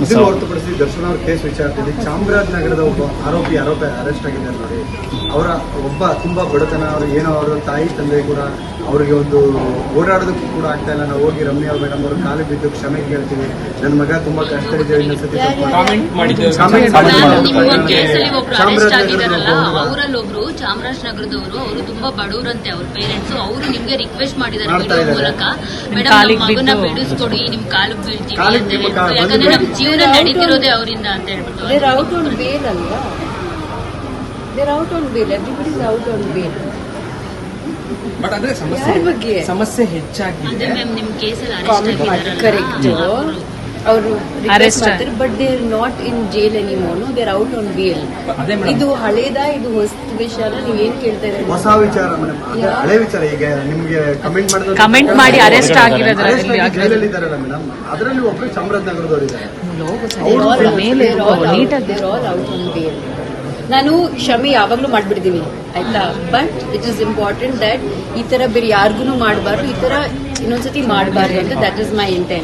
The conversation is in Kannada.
ಇದನ್ನು ಹೊರತುಪಡಿಸಿ ದರ್ಶನ್ ಅವ್ರ ಕೇಸ್ ವಿಚಾರದಲ್ಲಿ ಚಾಮರಾಜನಗರದ ಒಬ್ಬ ಆರೋಪಿ ಆರೋಪಿ ಅರೆಸ್ಟ್ ಆಗಿದ್ದಾರೆ ನೋಡಿ. ಅವರ ಒಬ್ಬ ತುಂಬಾ ಬಡತನ ಅವರು ಏನೋ ಅವರ ತಾಯಿ ತಂದೆ ಕೂಡ ಅವರಿಗೆ ಒಂದು ಓಡಾಡೋದಕ್ಕೂ ಕೂಡ ಆಗ್ತಾ ಇಲ್ಲ. ನಾವು ಹೋಗಿ ರಮ್ಯಾ ಮೇಡಮ್ ಅವರು ಕಾಲು ಬಿದ್ದು ಕ್ಷಮೆ ಕೇಳ್ತೀವಿ ನನ್ನ ಮಗ ತುಂಬಾ ಕಷ್ಟ ಇದೆ ಇನ್ನೊಂದ್ಸತಿ ಒಬ್ರು ಅರೆಸ್ಟ್ ಆಗಿದಾರಲ್ಲ ಅವರಲ್ಲಿ ಒಬ್ರು ಚಾಮರಾಜನಗರದವರು ಅವರು ತುಂಬಾ ಬಡವರಂತೆ ಅವ್ರ ಪೇರೆಂಟ್ಸ್ ಅವರು ನಿಮ್ಗೆ ರಿಕ್ವೆಸ್ಟ್ ಮಾಡಿದ್ದಾರೆ ಮಾಡ್ತಾ ವಿಡಿಯೋ. ಮೂಲಕ. ಮೇಡಮ್ ನಮ್ಮ ಮಗನ ಬಿಡಿಸ್ಕೊಡಿ ನಿಮ್ ಕಾಲು ಬೀಳ್ತೀವಿ ಅಂತ ನಿಮ್ಮ ಹೇಳ್ಬಿಟ್ಟು. ಯಾಕಂದ್ರೆ ನಮ್ ಜೀವನ ನಡೀತಿರೋದೇ ಅವರಿಂದ ಅಂತ ಹೇಳ್ಬಿಟ್ಟು. ಬಟ್ ಅಂದ್ರೆ ಸಮಸ್ಯೆ? ಸಮಸ್ಯೆ ಹೆಚ್ಚಾಗಿದೆ. ಕರೆಕ್ಟ್ ಅರೆಸ್ಟ್ ಅವರು ಮಾಡ್ತಾರೆ but they are not in jail anymore no they are out on bail ಇದು ಹಳೇದ ಇದು ಹೊಸ ವಿಚಾರ ನೀವು ಏನ್ ಕೇಳ್ತಾ ಇದ್ದೀರಿ ಹೊಸ ವಿಚಾರ ಮೇಡಮ್ ಹಳೆ ವಿಚಾರ ಈಗ ನಿಮ್ಗೆ ಕಮೆಂಟ್ ಮಾಡಿದ ಕಮೆಂಟ್ ಮಾಡಿ ಅರೆಸ್ಟ್ ಆಗಿರೋದ್ರಲ್ಲಿ ಜೈಲಲ್ಲಿ ಇದ್ದಾರಲ್ಲ ಮೇಡಮ್ ಅದರಲ್ಲಿ ಒಬ್ರು ಚಾಮರಾಜನಗರದವ್ರು ಇದ್ದಾರೆ. ನಾನು ಕ್ಷಮೆ ಯಾವಾಗ್ಲೂ ಮಾಡ್ಬಿಡ್ತೀನಿ ಆಯ್ತಾ? But it is important that ಈ ತರ ಬೇರೆ ಯಾರಿಗೂ ಮಾಡಬಾರ್ದು ಈ ತರ ಇನ್ನೊಂದ್ಸತಿ ಮಾಡಬಾರ್ದು ಅಂತ ದಟ್ ಇಸ್ ಮೈ ಇಂಟೆನ್ಷನ್